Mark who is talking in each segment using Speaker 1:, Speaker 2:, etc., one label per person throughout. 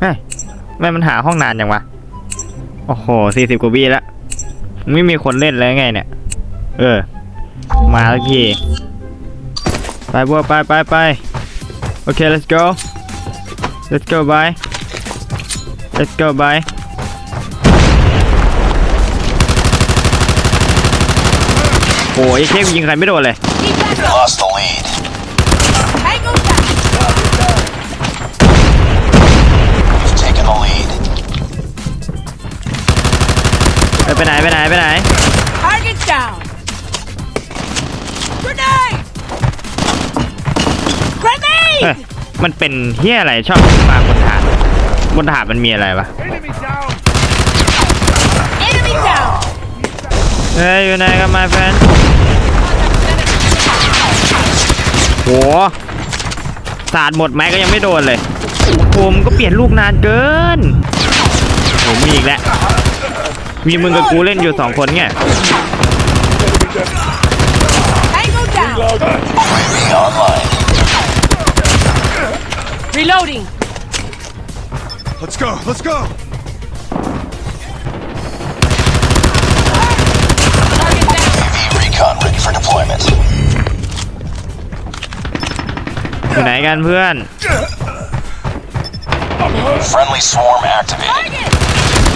Speaker 1: เฮ้ยทำไม่มันหาห้องนานยังวะ โอ้โหสี่สิบกว่าวิแล้ว ไม่มีคนเล่นแล้วไงเนี่ย เออ มาแล้วที ไปบัวไปไปไปโอเค let's go let's go bye let's go bye โอ้ยเค้กยิงใครไม่โดนเลย
Speaker 2: Keep back up.
Speaker 3: Lost the lead.
Speaker 2: Tango down.
Speaker 3: We've taken the lead.
Speaker 1: ไปไปไหนไปไหนไปไหน
Speaker 2: Target down. Grenade.
Speaker 1: เฮ้ย
Speaker 2: Grenade.
Speaker 1: มันเป็นเฮียอะไรชอบมาบนฐานบนฐานมันมีอะไรวะ
Speaker 2: Enemy down.
Speaker 1: เฮ้ยอยู่ไหนกันมาแฟนโหสาดหมดแม็กก็ยังไม่โดนเลย ผมก็เปลี่ยนลูกนานเกินโหมีอีกแล้ว มีมึงกับกูเล่นอยู่สองคนไง
Speaker 2: Tango down.
Speaker 3: UAV online.
Speaker 2: Reloading.
Speaker 4: Let's go, let's go!
Speaker 2: Target down.
Speaker 3: UAV recon ready for deployment.
Speaker 1: อยู่ไหนกันเพื่อน
Speaker 3: Friendly swarm activated.
Speaker 2: Target.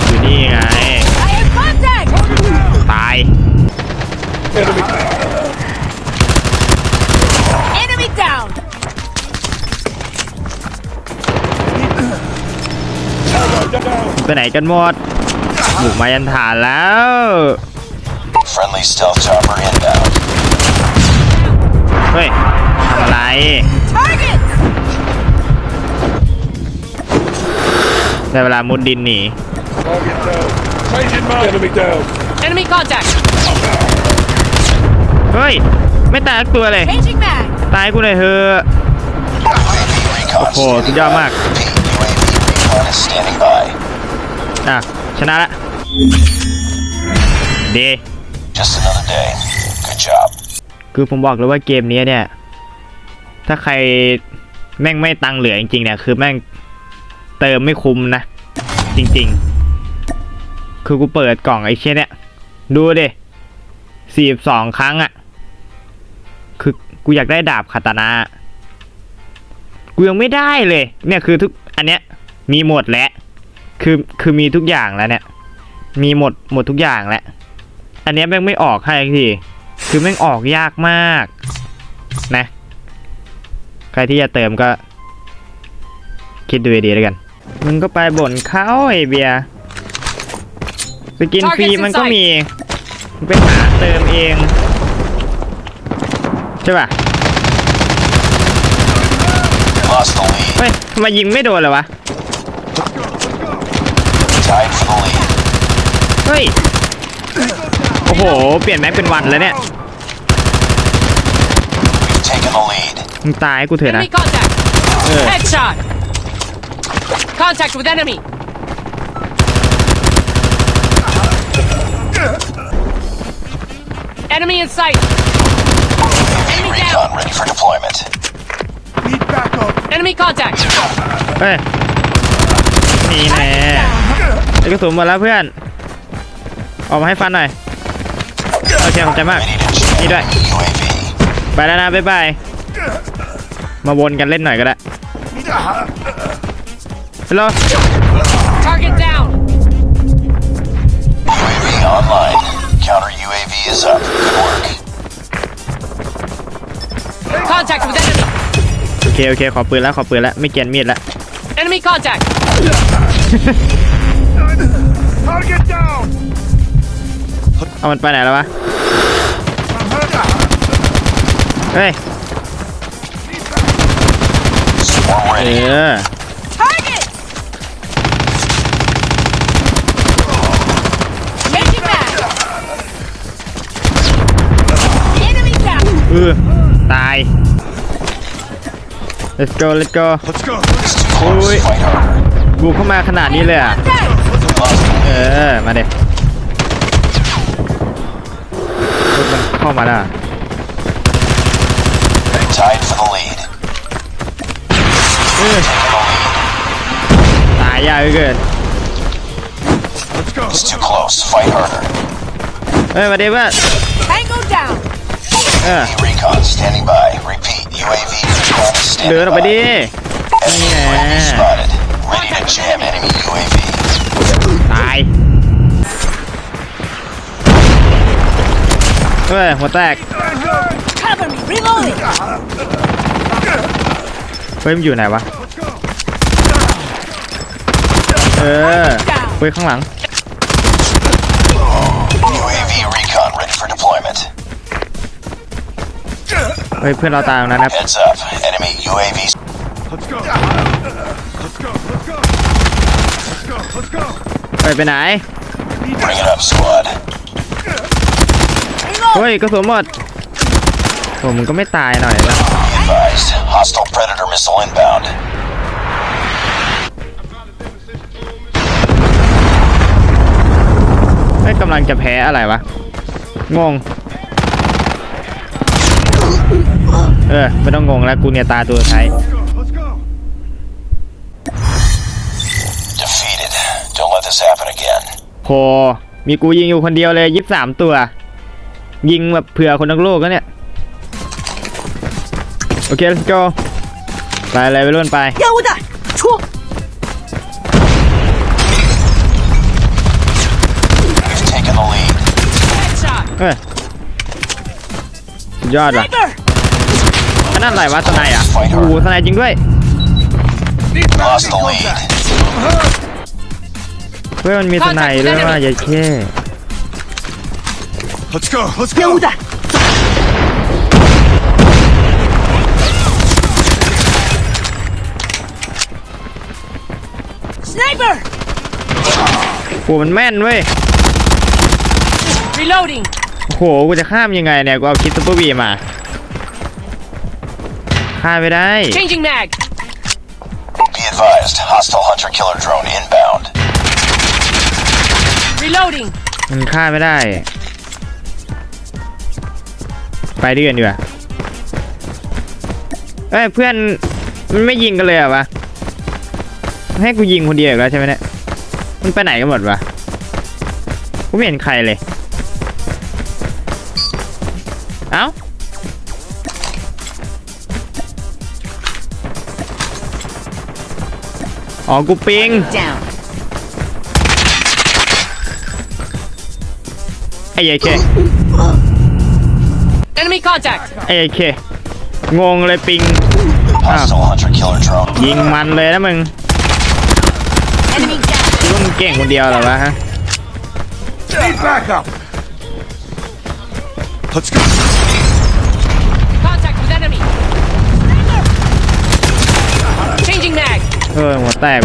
Speaker 1: อยู่นี่ไง
Speaker 2: I have contact.
Speaker 1: ตาย
Speaker 2: Enemy down.
Speaker 1: ไปไหนกันหมด บุกมายันฐานแล้ว
Speaker 3: Friendly stealth chopper inbound.
Speaker 1: เฮ้ยทำอะไร
Speaker 2: Target.
Speaker 1: ได้เวลามุดดินหนี
Speaker 4: Target down. Changing mag. Enemy down.
Speaker 2: Enemy contact.
Speaker 1: เฮ้ย ไม่ตายสักตัวเลย
Speaker 2: Changing mag.
Speaker 1: ตายกูหน่อยเถอะ
Speaker 3: UAV recon
Speaker 1: โอ้โห สุดยอดมาก
Speaker 3: Repeat, UAV recon is standing by.
Speaker 1: อะ ชนะละ ดี
Speaker 3: Just another day. Good job.
Speaker 1: คือผมบอกเลยว่าเกมนี้เนี่ย ถ้าใครแม่งไม่ตังค์เหลือจริงๆเนี่ย คือแม่ง เติมไม่คุ้มนะ จริงๆ คือกูเปิดกล่องไอ้เช่นเนี่ยดูดิสี่สองครั้งอะ่ะ คือกูอยากได้ดาบคาตานากูยังไม่ได้เลย เนี่ยคือทุกอันเนี้ยมีหมดแล้ว คือคือมีทุกอย่างแล้วเนี่ย มีหมดหมดทุกอย่างแล้ว อันเนี้ยแม่งไม่ออกให้ที คือแม่งออกยากมาก นะ ใครที่จะเติมก็ คิดดูดีๆแล้วกัน มึงก็ไปบ่นเขาไอเบียร์สกินฟรีมันก็มีมึงไปหาเติมเอง ใช่ป่ะ
Speaker 3: Lost the lead.
Speaker 1: เฮ้ยทำไมยิงไม่โดนเลยวะ
Speaker 3: Tied for the lead.
Speaker 1: เฮ้ย โอ้โห เปลี่ยนแม็กเป็นวันแล้วเนี่ย
Speaker 3: We've taken the lead.
Speaker 1: มึงตายให้กูเถอะนะ
Speaker 2: Enemy contact.
Speaker 1: เออ
Speaker 2: Headshot. Contact with enemy. Enemy in sight.
Speaker 3: UAV
Speaker 2: Enemy
Speaker 3: recon
Speaker 2: down.
Speaker 3: ready for deployment.
Speaker 4: Need backup.
Speaker 2: Enemy contact.
Speaker 1: เฮ้ยนี่แน่ไอ้กระสุนหมดแล้วเพื่อน ออกมาให้ฟันหน่อยโอเคขอบใจมาก
Speaker 3: Ready to jam
Speaker 1: Đi đây.
Speaker 3: UAV.
Speaker 1: ไปแล้วนะบ๊ายบาย มาวนกันเล่นหน่อยก็ได้ฮัล โหล
Speaker 2: Target down.
Speaker 3: UAV online. Counter UAV is up. Good work.
Speaker 2: Contact with enemy.
Speaker 1: โอเคโอเคขอปืนแล้วขอปืนแล้วไม่เกรียนมีดแล้ว
Speaker 2: Enemy contact.
Speaker 4: Target down.
Speaker 1: เอามันไปไหนแล้ววะ
Speaker 4: I'm hurt.
Speaker 1: เฮ้ย
Speaker 3: Swarm
Speaker 1: เอ
Speaker 3: ready.
Speaker 1: อ let's go let's go
Speaker 4: Let's go.
Speaker 3: It's too close.
Speaker 1: Ui.
Speaker 3: Fight harder.
Speaker 1: บุกเข้ามาขนาดนี้เลยอะ
Speaker 2: Contact.
Speaker 3: Lost the
Speaker 1: เอ
Speaker 3: lead.
Speaker 1: อมาเด็กมันเข้ามาแล้วอะ
Speaker 3: Tied for the lead.
Speaker 1: เออ
Speaker 3: Taking the lead.
Speaker 1: ตายายยากเหลือเกิน
Speaker 4: Let's go.
Speaker 3: It's too close. Fight harder.
Speaker 1: เฮ้ยมาดิเพื่อน
Speaker 2: Tango down.
Speaker 1: เออ
Speaker 3: Recon standing by. Repeat. UAV recon is
Speaker 1: เดินออกไปดิ
Speaker 3: นี่แห
Speaker 1: ตายเฮ้ยหัวแตกเฮ้ยมันอยู่ไหนวะ เออเฮ้ยข้างหลัง เฮ้ยเพื่อนเราตายตรงนั้นนะ
Speaker 3: Heads up. Enemy UAV
Speaker 4: Let's go. Let's go. Let's go. Let's go. Let's go.
Speaker 1: เฮ้ยไปไหน
Speaker 3: Bring it up, squad.
Speaker 2: Reload.
Speaker 1: เฮ้ยกระสุนหมดโอ้มึงก็ไม่ตายหน่อยนะ
Speaker 3: Be advised. Hostile Predator missile inbound.
Speaker 1: ไม่กำลังจะแพ้อะไรวะ งง เออ ไม่ต้องงงแล้วกูเนี่ยตาตัว
Speaker 3: ใช้
Speaker 1: โหมีกูยิงอยู่คนเดียวเลยยิบสามตัว ยิงแบบเผื่อคนทั้งโลกก็เนี่ย โอเค let's go ไปเลยไปรุ่นไป
Speaker 2: ยา
Speaker 3: วดะช่
Speaker 2: ว
Speaker 1: เฮ้ยยอดว่ะ นั่นอะไรวะสไนอะโอ้โหสไนจริงด้วยเฮ้ยมันมีสไนด้วยว่าอย่าแค่
Speaker 4: Let's go. Let's go.
Speaker 1: โหมันแม่นเว้ย
Speaker 2: Reloading.
Speaker 1: โหกูจะข้ามยังไงเนี่ยกูเอาคิดซุปเปอร์วีมา ข้ามไม่ได้
Speaker 2: Changing mag.
Speaker 3: Be advised. Hostile hunter killer drone inbound.
Speaker 2: Reloading.
Speaker 1: มันฆ่าไม่ได้ ไปด้วยกันดีกว่าเอ้ยเพื่อนมันไม่ยิงกันเลยเหรอวะให้กูยิงคนเดียวอีกแล้วใช่ไหมเนี่ยมันไปไหนกันหมดวะกูไม่เห็นใครเลย เอ้า อ๋อ กูปิง
Speaker 2: Down.
Speaker 1: ไอ้ยัยเค
Speaker 2: Enemy contact.
Speaker 1: ไอ้ยัยเค งงเลยปิง
Speaker 3: Hostile hunter killer drone.
Speaker 1: ยิงมันเลยนะมึง
Speaker 2: Enemy down.
Speaker 1: คิดว่ามึงเก่งคนเดียวเหรอวะฮะ
Speaker 4: Need backup. Let's go.
Speaker 1: แตก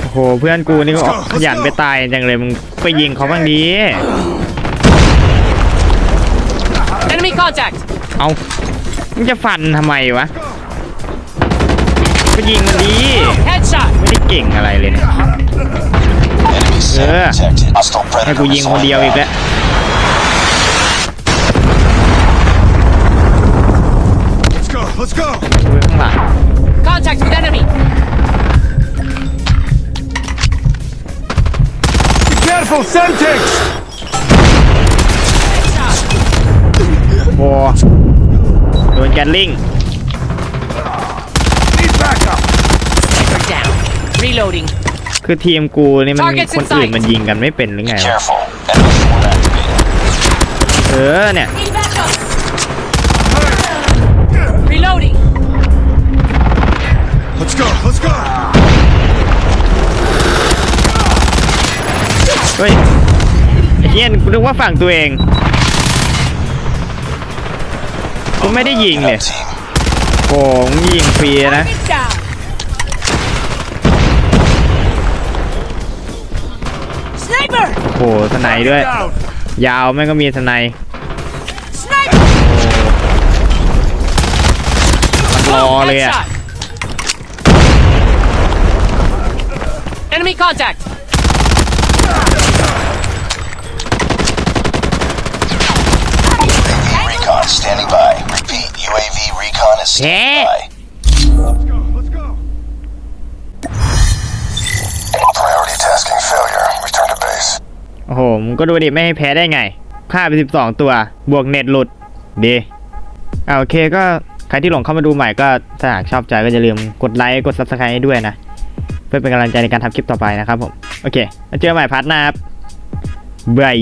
Speaker 1: โอ้โหเพื่อนกูนี่ก็ออกขยันไปตายจังเลยมึงไปยิงเขาบ้างดี
Speaker 2: Enemy contact.
Speaker 1: เอามึงจะฟันทำไมวะไปยิงมันดี
Speaker 2: Headshot.
Speaker 1: ไม่ได้เก่งอะไรเลยเนี่ย
Speaker 3: Enemy center
Speaker 1: Yeah.
Speaker 3: detected. Hostile
Speaker 1: ให้
Speaker 3: predator
Speaker 1: กูยิง
Speaker 3: missile
Speaker 1: คนเดียวอีก
Speaker 3: inbound.
Speaker 1: แล้ว
Speaker 4: Let's go. Let's go.
Speaker 1: ดูข้างหลัง
Speaker 2: Contact with enemy.
Speaker 4: Be careful. Semtex.
Speaker 2: Headshot.
Speaker 1: โอ้โดนแกนลิง
Speaker 4: Need backup.
Speaker 2: Sniper down. Reloading.
Speaker 1: คือทีมกูนี่มัน
Speaker 2: Targets in
Speaker 1: คนอื่น
Speaker 2: sight
Speaker 1: มันยิงกันไม่เป็นหรือไงวะ
Speaker 3: Careful. Enemy forward activated.
Speaker 1: เออเนี่ย
Speaker 2: Need
Speaker 4: go. Let's go.
Speaker 1: เฮ้ยไอ้เฮียนกูนึกว่าฝั่งตัวเองกูไม่ได้ยิงเลย
Speaker 3: Up team.
Speaker 1: โอ้มึงยิงฟรีนะ
Speaker 2: Target down. Sniper.
Speaker 1: โอ้สไนด์ด้วย
Speaker 4: Down.
Speaker 1: ยาวแม่งก็มีสไนด์
Speaker 2: Sniper.
Speaker 1: มันรอเลยอะ
Speaker 2: Headshot. Enemy contact.
Speaker 3: UAV recon standing by. Repeat. UAV recon is
Speaker 1: Yeah.
Speaker 3: standing by.
Speaker 4: Let's go, let's go.
Speaker 3: Priority tasking failure. Return to base.
Speaker 1: โอ้โห มึงก็ดูดิ ไม่ให้แพ้ได้ไงฆ่าไป 12 ตัว บวกเน็ตหลุด ดีอ่าโอเคก็ใครที่หลงเข้ามาดูใหม่ก็ถ้าหากชอบใจก็อย่าลืมกดไลค์ กด subscribe ให้ด้วยนะ เพื่อเป็นกำลังใจในการทำคลิปต่อไปนะครับผม โอเค แล้วเจอกันใหม่พาร์ทหน้าครับบาย